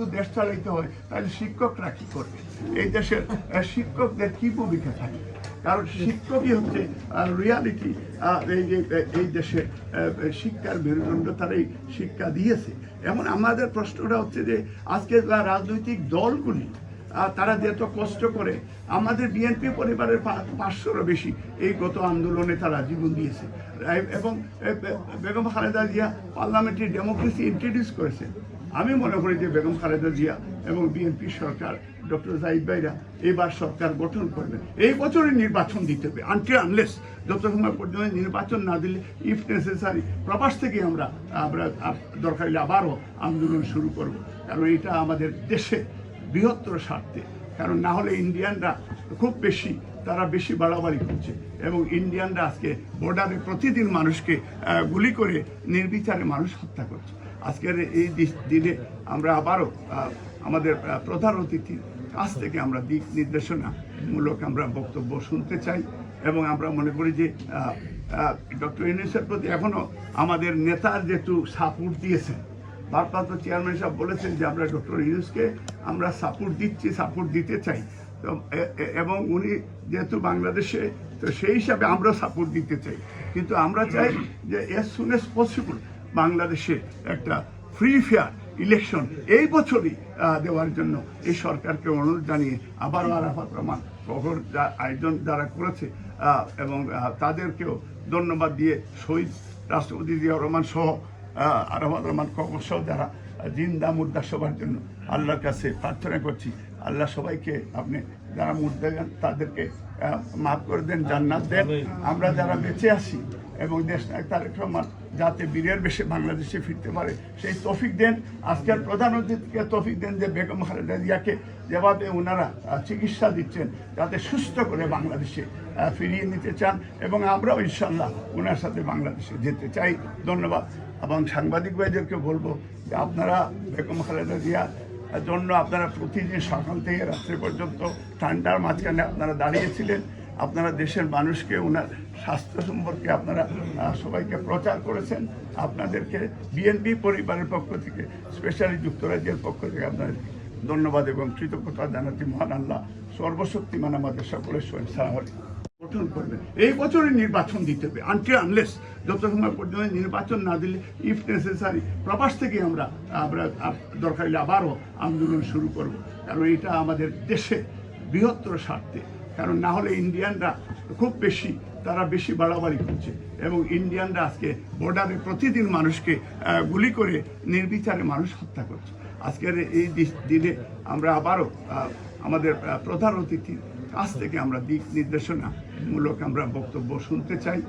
শুধু দেশ চালাইতে হয়, তাহলে শিক্ষকরা কি করবে? এই দেশের শিক্ষকদের কি ভূমিকা থাকে? কারণ শিক্ষকই হচ্ছে রিয়ালিটি এই যে এই দেশে শিক্ষার মেরুদণ্ড তারাই শিক্ষা দিয়েছে। এমন আমাদের প্রশ্নটা হচ্ছে যে, আজকে রাজনৈতিক দলগুলি তারা যে এত কষ্ট করে, আমাদের বিএনপি পরিবারের পাঁচশোরও বেশি এই গত আন্দোলনে তারা জীবন দিয়েছে। এবং Begum Khaleda Zia parliamentary democracy introduce করেছে আমি মনে করি যে বেগম খালেদা জিয়া এবং বিএনপি সরকার ডক্টর জাহিদ ভাইরা এবার সরকার গঠন করবেন এই বছরই নির্বাচন দিতে হবে। আনটি আনলেস যত সময় পর্যন্ত নির্বাচন না দিলে ইফ নেসেসারি প্রবাস থেকে আমরা আমরা দরকার আবারও আন্দোলন শুরু করব। কারণ এটা আমাদের দেশে বৃহত্তর স্বার্থে। কারণ না হলে ইন্ডিয়ানরা খুব বেশি, তারা বেশি বাড়াবাড়ি করছে। এবং ইন্ডিয়ানরা আজকে বর্ডারে প্রতিদিন মানুষকে গুলি করে নির্বিচারে মানুষ হত্যা করছে। আজকের এই দিনে আমরা আবারও আমাদের প্রধান অতিথির কাছ থেকে আমরা দিক নির্দেশনা মূলক আমরা বক্তব্য শুনতে চাই এবং আমরা মনে করি যে ডক্টর ইউনুসের প্রতি এখনও আমাদের নেতার যেহেতু সাপোর্ট দিয়েছেন, ভারপ্রাপ্ত চেয়ারম্যান সাহেব বলেছেন যে আমরা ডক্টর ইউনুসকে আমরা সাপোর্ট দিচ্ছি, সাপোর্ট দিতে চাই। তো এবং উনি যেহেতু বাংলাদেশে, তো সেই হিসাবে আমরা সাপোর্ট দিতে চাই। কিন্তু আমরা চাই যে এস সুন এস পসিবল বাংলাদেশে একটা ফ্রি ফেয়ার ইলেকশন এই বছরই দেওয়ার জন্য এই সরকারকে অনুরোধ জানিয়ে আবারও আরাফাত রহমান কবর যা- আয়োজন যারা করেছে এবং তাদেরকেও ধন্যবাদ দিয়ে শহীদ রাষ্ট্রপতি জিয়াউর রহমান সহ আরাফাত রহমান কবর সহ যারা জিন্দা মুদ্রা সবার জন্য আল্লাহর কাছে প্রার্থনা করছি, আল্লাহ সবাইকে আপনি যারা মুদ্রা দেন তাদেরকে মাফ করে দেন, জান্নাত দেন। আমরা যারা বেঁচে আছি এবং দেশ তারেক রহমান যাতে বীরের বেশে বাংলাদেশে ফিরতে পারে। সেই তফিক দেন। আজকের প্রধান অতিথিকে তৌফিক দেন যে বেগম খালেদা জিয়াকে যেভাবে ওনারা চিকিৎসা দিচ্ছেন, যাতে সুস্থ করে বাংলাদেশে ফিরিয়ে নিতে চান এবং আমরাও ইনশাল্লাহ ওনার সাথে বাংলাদেশে যেতে চাই। ধন্যবাদ। এবং সাংবাদিক ভাইদেরকে বলব যে আপনারা বেগম খালেদা জিয়া জন্য আপনারা প্রতিদিন সকাল থেকে রাত্রি পর্যন্ত ঠান্ডার মাঝখানে আপনারা দাঁড়িয়েছিলেন। আপনারা দেশের মানুষকে, ওনার স্বাস্থ্য সম্পর্কে আপনারা সবাইকে প্রচার করেছেন। আপনাদেরকে বিএনপি পরিবারের পক্ষ থেকে স্পেশালি যুক্তরাজ্যের পক্ষ থেকে আপনাদের ধন্যবাদ এবং কৃতজ্ঞতা জানাচ্ছি। মহান আল্লাহ, সর্বশক্তিমান আমাদের সকলের গঠন করবেন। এই বছরই নির্বাচন দিতে হবে। আনটি আনলেস যত সময় পর্যন্ত নির্বাচন না দিলে ইফ নেসেসারি প্রবাস থেকে আমরা আমরা দরকার হলে আবারও আন্দোলন শুরু করব। কারণ এটা আমাদের দেশে বৃহত্তর স্বার্থে কারণ না হলে ইন্ডিয়ানরা খুব বেশি, তারা বেশি বাড়াবাড়ি করছে। এবং ইন্ডিয়ানরা আজকে বর্ডারে প্রতিদিন মানুষকে গুলি করে নির্বিচারে মানুষ হত্যা করছে। আজকের এই দিনে আমরা আবারও আমাদের প্রধান অতিথির কাছ থেকে আমরা দিক নির্দেশনামূলক আমরা বক্তব্য শুনতে চাই।